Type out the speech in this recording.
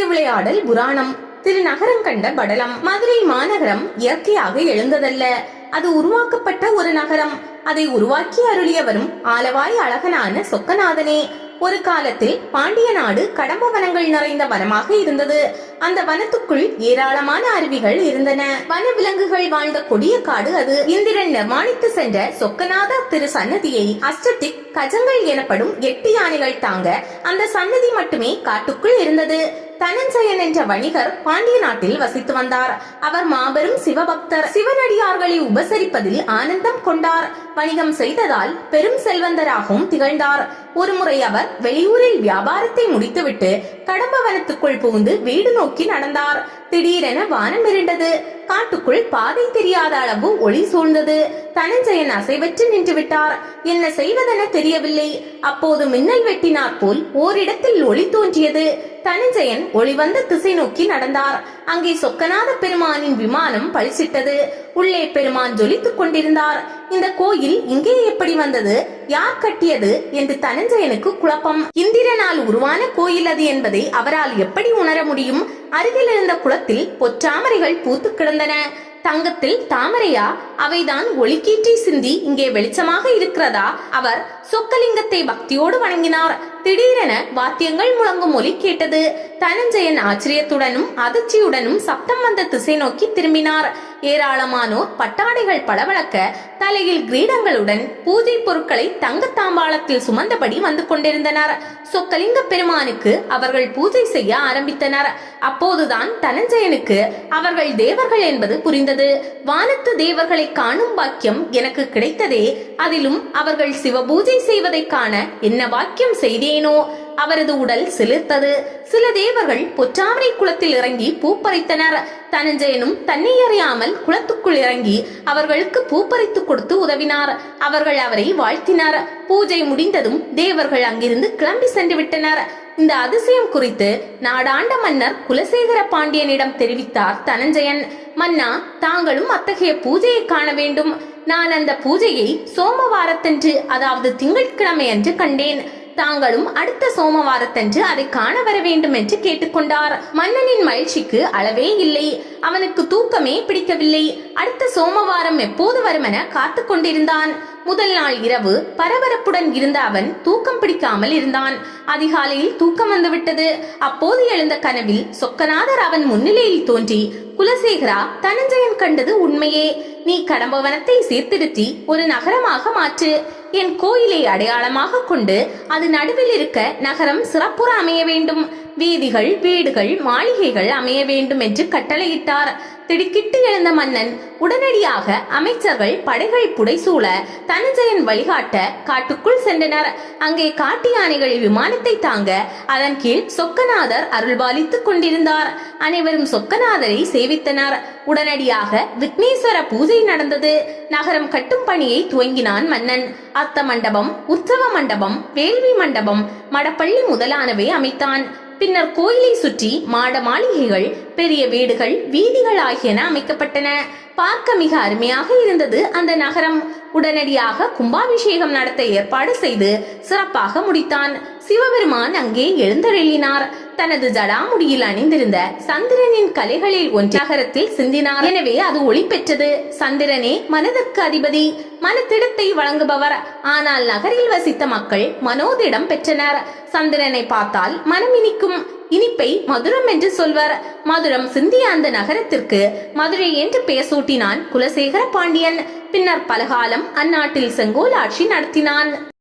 திருவிளையாடல் புராணம். திருநகரம் கண்ட படலம். மதுரை மாநகரம் இயற்கையாக எழுந்ததல்ல. அது உருவாக்கப்பட்ட ஒரு நகரம். அதை உருவாக்கி அருளியவரும் ஆலவாய் அழகனான சொக்கநாதனே. ஒரு காலத்தில் பாண்டிய நாடு கடம்ப வனங்கள் நிறைந்த வனமாக இருந்தது. அந்த வனத்துக்குள் ஏராளமான அருவிகள் இருந்தன. வன விலங்குகள் வாழ்ந்த கொடிய காடு அது. இந்திரன் நிர்மாணித்து சென்ற சொக்கநாத திரு சன்னதியை அஷ்டதிக் கஜங்கள் எனப்படும் எட்டு யானைகள் தாங்க அந்த சன்னதி மட்டுமே காட்டுக்குள் இருந்தது. தனஞ்சயன் என்ற வணிகர் பாண்டிய நாட்டில் வசித்து வந்தார். அவர் மாபெரும் சிவபக்தர். சிவனடியார்களை உபசரிப்பதில் ஆனந்தம் கொண்டார். வணிகம் செய்ததால் பெரும் செல்வந்தராகவும் திகழ்ந்தார். ஒருமுறை அவர் வெளியூரில் வியாபாரத்தை முடித்துவிட்டு கடம்பவனத்துக்குள் புகுந்து வீடு நோக்கி நடந்தார். திடீரென வானம் இருண்டது. காட்டுக்குள் பாதை தெரியாத அளவு ஒளி சூழ்ந்தது. தனஞ்சயன் அசைவற்று நின்று விட்டார் என்ன செய்வதென தெரியவில்லை. அப்போது மின்னல் வெட்டினார் போல் ஓரிடத்தில் ஒளி தோன்றியது. தனஞ்சயன் ஒளிவந்த திசை நோக்கி நடந்தார். அங்கே சொக்கநாத பெருமானின் விமானம் பழிச்சிட்டது. உள்ளே பெருமான் ஜொலித்துக் கொண்டிருந்தார். இந்த கோயில் இங்கே எப்படி வந்தது? யார் கட்டியது? என்று தனஞ்சயனுக்கு குழப்பம். இந்திரனால் உருவான கோயில் அது என்பதை அவரால் எப்படி உணர முடியும்? அருகில் இருந்த குளத்தில் பொற்றாமரைகள் பூத்து கிடந்தன. தங்கத்தில் தாமரையா அவைதான் ஒளிக்கீற்றை சிந்தி இங்கே வெளிச்சமாக இருக்கிறதா? அவர் சொக்கலிங்கத்தை பக்தியோடு வணங்கினார். திடீரென வாத்தியங்கள் முழங்கும் ஒலி கேட்டது. தனஞ்சயன் ஆச்சரியத்துடனும் அதிர்ச்சியுடனும் சப்தம் வந்த திசை நோக்கி திரும்பினார். ஏராளமானோர் பட்டாடைகள் பளபளக்க தலையில் கிரீடங்களுடன் பூஜை பொருட்களை தங்க தாம்பாளத்தில் சுமந்தபடி வந்து கொண்டிருந்தனர். சொக்கலிங்க பெருமானுக்கு அவர்கள் பூஜை செய்ய ஆரம்பித்தனர். அப்போதுதான் தனஞ்சயனுக்கு அவர்கள் தேவர்கள் என்பது புரிந்தது. வானத்து தேவர்களை காணும் பாக்கியம் எனக்கு கிடைத்ததே அதிலும் அவர்கள் சிவபூஜை செய்வதை காண என்ன வாக்கியம் செய்தேனோ? அவரது உடல் சிலிர்த்தது. சில தேவர்கள் பொற்றாமரை குளத்தில் இறங்கி பூப்பறித்தனர் தனஞ்சயனும் தன்னை அறியாமல் குளத்துக்குள் இறங்கி அவர்களுக்கு பூப்பறித்து கொடுத்து உதவினார். அவர்கள் அவரை வாழ்த்தினார். பூஜை முடிந்ததும் தேவர்கள் அங்கிருந்து கிளம்பி சென்று விட்டனர். இந்த அதிசயம் குறித்து நாடாண்ட மன்னர் குலசேகர பாண்டியனிடம் தெரிவித்தார் தனஞ்சயன். மன்னா தாங்களும் அத்தகைய பூஜையை காண வேண்டும். நான் அந்த பூஜையை சோமவாரத்தன்று அதாவது திங்கட்கிழமை அன்று கண்டேன். தாங்களும் அடுத்த சோமவாரத்தன்று அதை காண வர வேண்டும் என்று கேட்டுக்கொண்டார். மன்னனின் மகிழ்ச்சிக்கு அளவே இல்லை. அவனுக்கு தூக்கமே பிடிக்கவில்லை. அடுத்த சோமவாரம் எப்போது வருமென காத்து கொண்டிருந்தான். முதல் நாள் இரவு பரபரப்புடன் இருந்த அவன் தூக்கம் பிடிக்காமல் இருந்தான். அதிகாலையில் தூக்கம் வந்துவிட்டது. அப்போது எழுந்த கனவில் சொக்கநாதர் அவன் முன்னிலையில் தோன்றி குலசேகரா தனஞ்சயன் கண்டது உண்மையே. நீ கடம்பவனத்தை சீர்திருத்தி ஒரு நகரமாக மாற்று. என் கோயிலை அடையாளமாக கொண்டு அது நடுவில் இருக்க நகரம் சிறப்புற அமைய வேண்டும். வீதிகள் வீடுகள் மாளிகைகள் அமைய வேண்டும் என்று கட்டளையிட்டார். திடுக்கிட்டு எழுந்த மன்னன் உடனடியாக அமைச்சர்கள் படைகள் புடைசூழ தனஞ்சயன் வழிகாட்ட காட்டுக்குள் சென்றனர். அங்கே காட்டு யானைகள் விமானத்தை தாங்க அதன் கீழ் சொக்கநாதர் அருள்பாலித்துக் கொண்டிருந்தார். அனைவரும் சொக்கநாதரை சேவித்தனர். உடனடியாக விக்னேஸ்வர பூஜை நடந்தது. நகரம் கட்டும் பணியை துவங்கினான் மன்னன். அத்த மண்டபம் உற்சவ மண்டபம் வேள்வி மண்டபம் மடப்பள்ளி முதலானவை அமைத்தான். பின்னர் கோயிலை சுற்றி மாட மாளிகைகள் பெரிய வீடுகள் வீதிகள் ஆகியன அமைக்கப்பட்டன. பார்க்க மிக அருமையாக இருந்தது அந்த நகரம். உடனடியாக கும்பாபிஷேகம் நடத்த ஏற்பாடு செய்து சிறப்பாக முடித்தான். சிவபெருமான் அங்கே எழுந்தருளினார். தனது ஜடாமுடியில் அணிந்திருந்த சந்திரனின் கலைகளில் ஒன்று நகரத்தில் சிந்தினார். எனவே அது ஒளி பெற்றது. சந்திரனே மனதிற்கு அதிபதி மனத்திடத்தை வழங்குபவர். ஆனால் நகரில் வசித்த மக்கள் மனோதிடம் பெற்றனர். சந்திரனை பார்த்தால் மனம் இனிக்கும். இனிப்பை மதுரம் என்று சொல்வர். மதுரம் சிந்திய அந்த நகரத்திற்கு மதுரை என்று பெயர் சூட்டினான் குலசேகர பாண்டியன். பின்னர் பலகாலம் அந்நாட்டில் செங்கோல் ஆட்சி நடத்தினான்.